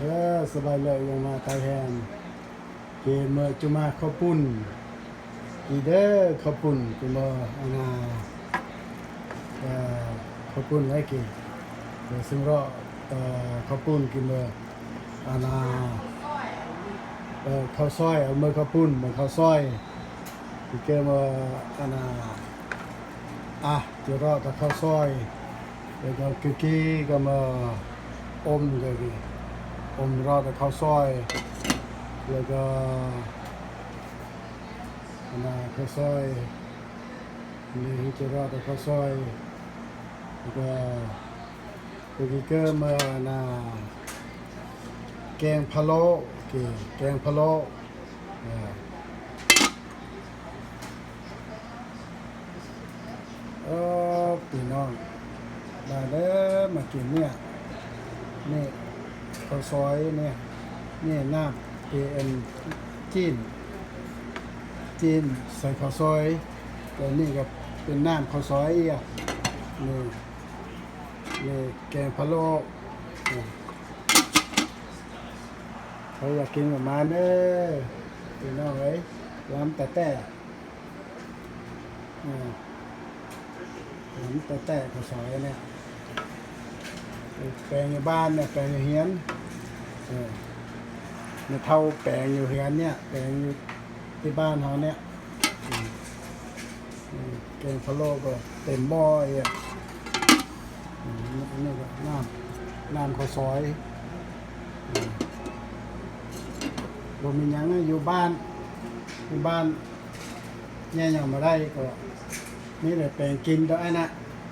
เออสบายเลยยังมาตายแฮมเกมเมอจุมาข้าวปุ้นอีเด้อข้าวปุ้นกุมอานาเอ่อข้าวปุ้นไว้กินเดี๋ยวซึ่งรอเอ่อข้าวปุ้นกินเมออานาเออข้าวซอยเอาเมื่อข้าวปุ้นเมื่อข้าวซอยอีเกมเมออานาอะเจะรอกับข้าวซอยแล้วก็คือกี้ก็มาอมก็คือ ผมรอดกับข้าวซอย แล้วก็นาข้าวซอยนี่จะรอดกับข้าวซอยแล้วก็ตัวกิเกอร์มานาแกงพะโล้แกงพะโล้อ่เออพี่น้องมาเด้อมากินเนี่ยนี่ ข้าวซอยเนี่ยนี่น้ำเป็นจีนจีนใส่ข้าวซอยแต่นี่ก็เป็นน้ำข้าวซอยอะนี่นี่แกงพะโล้เขาอยากกินกับมาเด้อพี่น้องเอ้ยล้ำแต่แต่อ่าล้ำแต่แต่ข้าวซอยเนี่ยแปลงอยู่บ้านเนี่ยแปลงอยู่เฮียน เนี่ยเท่าแปลงอยู่เฮียนเนี่ย แปลงอยู่ที่บ้านเขาเนี่ยแกงพะโล้ก็เต็มหม้อเอะนนี้ก็น้ำน้ำข้าวซอยบ่มีหยังนะอยู่บ้านอยู่บ้านแย่ยังมาได้ก็นี่แหละแปลงกินตัวไอ้นะ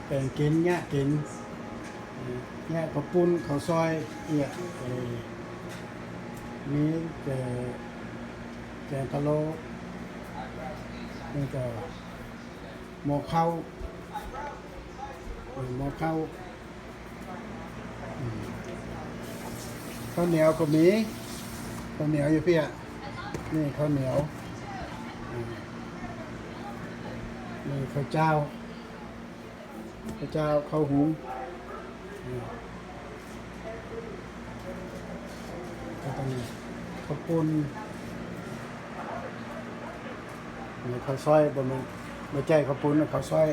แปลงกินเนี่ยกินเนี่ยข้าวปุ้นข้าวซอยเนี่ย มีแต่แกงพะโลนี่ก็หม้อข้าวเอ่อหม้อข้าข้าวเหนียวก็มีข้าวเหนียวอยู่เพี่อะนี่ข้าวเหนียวนี่ข้าวเจ้าข้าวเจ้าข้าวหุง ก็ต้อง ข้าวปุ้นเนี่ยข้าวซอยประมาณไม่ใช่ข้าวปุ้นนะข้าวซอย